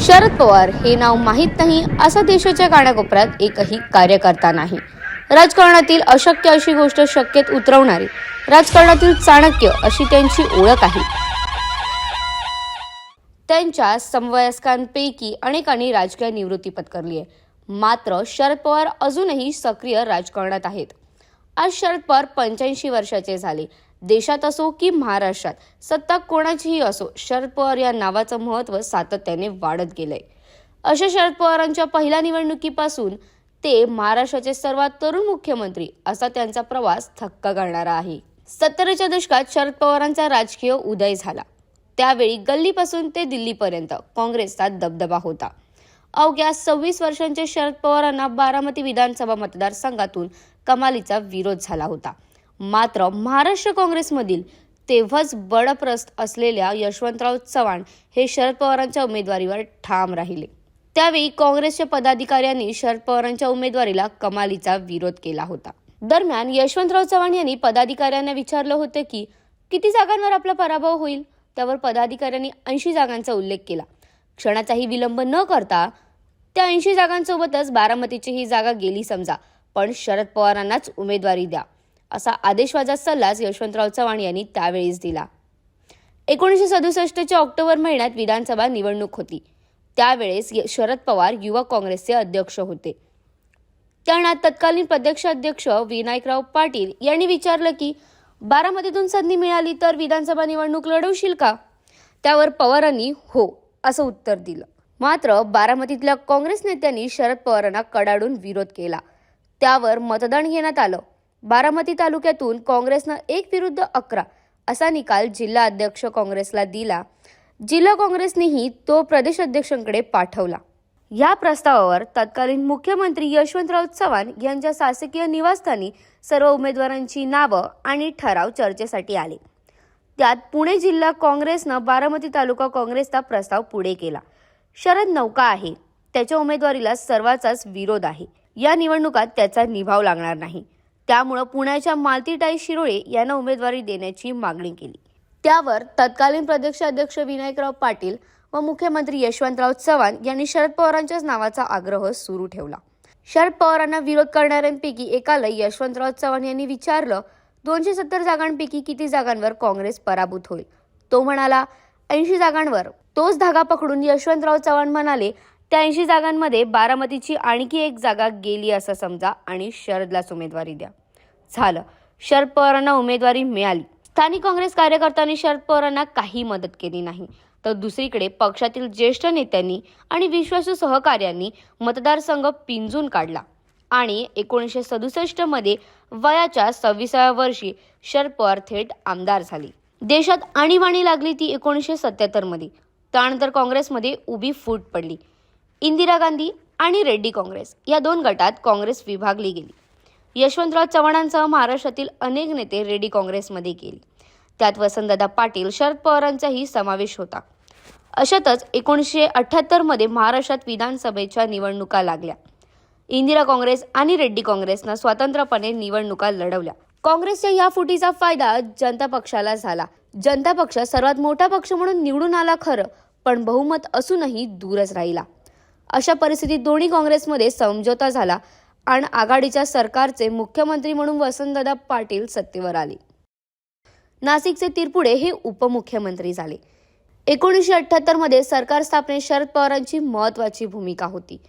शरद पवार हे नाव माहीत नाही असा देशाच्या कानाकोपऱ्यात एकही कार्यकर्ता नाही. राजकारणातील अशक्य अशी गोष्ट शक्यत उतरवणारी राजकारणातील चाणक्य अशी त्यांची ओळख आहे. त्यांच्या समवयस्कांपैकी अनेकांनी राजकीय निवृत्ती पत्करली आहे. मात्र शरद पवार अजूनही सक्रिय राजकारणात आहेत. आज शरद पवार पंच्याऐंशी वर्षाचे झाले. देशात असो की महाराष्ट्रात सत्ता कोणाचीही असो शरद पवार या नावाचं महत्त्व सातत्याने वाढत गेलंय. अशा शरद पवारांच्या पहिल्या निवडणुकीपासून ते महाराष्ट्राचे सर्वात तरुण मुख्यमंत्री असा त्यांचा प्रवास थक्क करणारा आहे. सत्तरच्या दशकात शरद पवारांचा राजकीय उदय झाला. त्यावेळी गल्लीपासून ते दिल्लीपर्यंत काँग्रेसचा दबदबा होता. अवघ्या सव्वीस वर्षांच्या शरद पवारांना बारामती विधानसभा मतदारसंघातून कमालीचा विरोध झाला होता. मात्र महाराष्ट्र काँग्रेसमधील तेव्हाच बडप्रस्त असलेल्या यशवंतराव चव्हाण हे शरद पवारांच्या उमेदवारीवर ठाम राहिले. त्यावेळी काँग्रेसच्या पदाधिकाऱ्यांनी शरद पवारांच्या उमेदवारीला कमालीचा विरोध केला होता. दरम्यान यशवंतराव चव्हाण यांनी पदाधिकाऱ्यांना विचारलं होतं की किती जागांवर आपला पराभव होईल? त्यावर पदाधिकाऱ्यांनी ऐंशी जागांचा उल्लेख केला. क्षणाचाही विलंब न करता त्या ऐंशी जागांसोबतच बारामतीची ही जागा गेली समजा पण शरद पवारांनाच उमेदवारी द्या. असा आदेशवाजा सल्लाच यशवंतराव चव्हाण यांनी त्यावेळीच दिला. एकोणीसशे सदुसष्टच्या ऑक्टोबर महिन्यात विधानसभा निवडणूक होती. त्यावेळेस शरद पवार युवक काँग्रेसचे अध्यक्ष होते. त्यांना तत्कालीन प्रदेशाध्यक्ष विनायकराव पाटील यांनी विचारलं की बारामतीतून संधी मिळाली तर विधानसभा निवडणूक लढवशील का? त्यावर पवारांनी हो असं उत्तर दिलं. मात्र बारामतीतल्या काँग्रेस नेत्यांनी शरद पवारांना कडाडून विरोध केला. त्यावर मतदान घेण्यात आलं. बारामती तालुक्यातून काँग्रेसनं एक विरुद्ध अकरा असा निकाल जिल्हा अध्यक्ष काँग्रेसला दिला. जिल्हा काँग्रेसनेही तो प्रदेश अध्यक्षांकडे पाठवला. या प्रस्तावावर तत्कालीन मुख्यमंत्री यशवंतराव चव्हाण यांच्या शासकीय निवासस्थानी सर्व उमेदवारांची नावं आणि ठराव चर्चेसाठी आले. त्यात पुणे जिल्हा काँग्रेसनं बारामती तालुका काँग्रेसचा प्रस्ताव पुढे केला. शरद नौका आहे. त्याच्या उमेदवारीला सर्वांचाच विरोध आहे. या निवडणुकात त्याचा निभाव लागणार नाही. त्यामुळं पुण्याच्या मालतीताई शिरोळे यांना उमेदवारी देण्याची मागणी केली. त्यावर तत्कालीन प्रदेशाध्यक्ष विनायकराव पाटील व मुख्यमंत्री यशवंतराव चव्हाण यांनी शरद पवारांच्याच नावाचा आग्रह सुरू ठेवला. शरद पवारांना विरोध करणाऱ्यांपैकी एकाला यशवंतराव चव्हाण यांनी विचारलं दोनशे सत्तर जागांपैकी किती जागांवर काँग्रेस पराभूत होईल? तो म्हणाला ऐंशी जागांवर. तोच धागा पकडून यशवंतराव चव्हाण म्हणाले त्या ऐंशी जागांमध्ये बारामतीची आणखी एक जागा गेली असं समजा आणि शरदलाच उमेदवारी द्या. झालं. शरद पवारांना उमेदवारी मिळाली. स्थानिक काँग्रेस कार्यकर्त्यांनी शरद पवारांना काही मदत केली नाही. तर दुसरीकडे पक्षातील ज्येष्ठ नेत्यांनी आणि विश्वासू सहकार्यांनी मतदारसंघ पिंजून काढला. आणि एकोणीसशे सदुसष्टमध्ये वयाच्या सव्वीसाव्या वर्षी शरद पवार थेट आमदार झाले. देशात आणीबाणी लागली ती एकोणीसशे सत्याहत्तरमध्ये त्यानंतर काँग्रेसमध्ये उभी फूट पडली. इंदिरा गांधी आणि रेड्डी काँग्रेस या दोन गटात काँग्रेस विभागली गेली. यशवंतराव चव्हाणांसह महाराष्ट्रातील अनेक नेते रेड्डी काँग्रेसमध्ये गेले. त्यात वसंतदादा पाटील शरद पवारांचाही समावेश होता. अशातच एकोणीसशे अठ्ठ्याहत्तरमध्ये महाराष्ट्रात विधानसभेच्या निवडणुका लागल्या. इंदिरा काँग्रेस आणि रेड्डी काँग्रेसनं स्वतंत्रपणे निवडणुका लढवल्या. काँग्रेसच्या या फुटीचा फायदा जनता पक्षाला झाला. जनता पक्ष सर्वात मोठा पक्ष म्हणून निवडून आला खरं पण बहुमत असूनही दूरच राहिला. अशा परिस्थितीत दोन्ही काँग्रेसमध्ये समझोता झाला आणि आघाडीच्या सरकारचे मुख्यमंत्री म्हणून वसंतदादा पाटील सत्तेवर आले. नाशिकचे तिरपुडे हे उपमुख्यमंत्री झाले. एकोणीसशे अठ्ठ्याहत्तरमध्ये सरकार स्थापनेत शरद पवारांची महत्वाची भूमिका होती.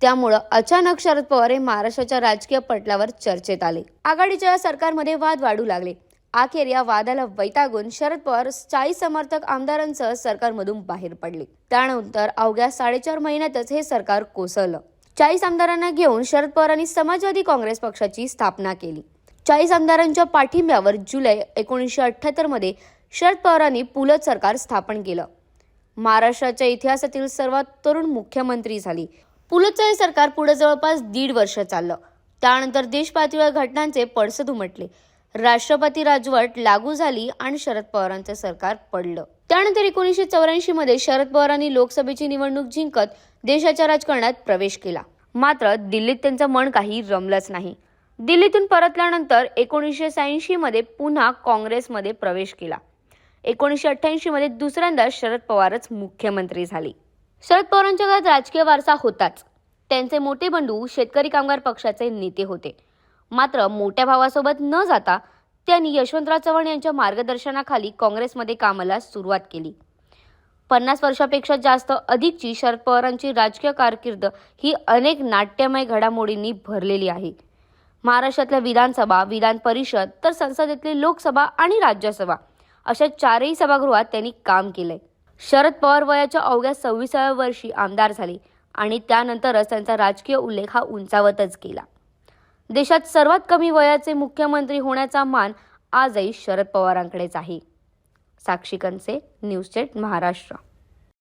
त्यामुळं अचानक शरद पवार हे महाराष्ट्राच्या राजकीय पटलावर चर्चेत आले. आघाडीच्या सरकारमध्ये वाद वाढू लागले. अखेर या वादाला वैतागून शरद पवार चाळीस समर्थक आमदारांसह सरकारमधून बाहेर पडले. त्यानंतर अवघ्या साडेचार महिन्यातच हे सरकार कोसळलं. चाळीस आमदारांना घेऊन शरद पवारांनी समाजवादी काँग्रेस पक्षाची स्थापना केली. चाळीस आमदारांच्या पाठिंब्यावर जुलै एकोणीसशे अठ्ठ्याहत्तरमध्ये शरद पवारांनी पुलत सरकार स्थापन केलं. महाराष्ट्राच्या इतिहासातील सर्वात तरुण मुख्यमंत्री झाली. पुलतचं हे सरकार पुढे जवळपास दीड वर्ष चाललं. त्यानंतर देशपातळीवर घटनांचे पडसद उमटले राष्ट्रपती राजवट लागू झाली आणि शरद पवारांचं सरकार पडलं. त्यानंतर एकोणीसशे चौऱ्याऐंशी मध्ये शरद पवारांनी लोकसभेची निवडणूक जिंकत देशाच्या राजकारणात प्रवेश केला. मात्र दिल्लीत त्यांचं मन काही रमलंच नाही. दिल्लीतून परतल्यानंतर एकोणीसशे शहाऐंशी मध्ये पुन्हा काँग्रेसमध्ये प्रवेश केला. एकोणीसशे अठ्ठ्याऐंशी मध्ये दुसऱ्यांदा शरद पवारच मुख्यमंत्री झाले. शरद पवारांच्या घरात राजकीय वारसा होताच. त्यांचे मोठे बंधू शेतकरी कामगार पक्षाचे नेते होते. मात्र मोठ्या भावासोबत न जाता त्यांनी यशवंतराव चव्हाण यांच्या मार्गदर्शनाखाली काँग्रेसमध्ये कामाला सुरुवात केली. पन्नास वर्षापेक्षा जास्त अधिकची शरद पवारांची राजकीय कारकीर्द ही अनेक नाट्यमय घडामोडींनी भरलेली आहे. महाराष्ट्रातल्या विधानसभा विधान परिषद तर संसदेतली लोकसभा आणि राज्यसभा अशा चारही सभागृहात त्यांनी काम केलंय. शरद पवार वयाच्या अवघ्या सव्वीसाव्या वर्षी आमदार झाले आणि त्यानंतरच त्यांचा राजकीय उल्लेख हा उंचावतच गेला. देशात सर्वात कमी वयाचे मुख्यमंत्री होण्याचा मान आजही शरद पवारांकडेच आहे. साक्षी कनसे न्यूज चेट महाराष्ट्र.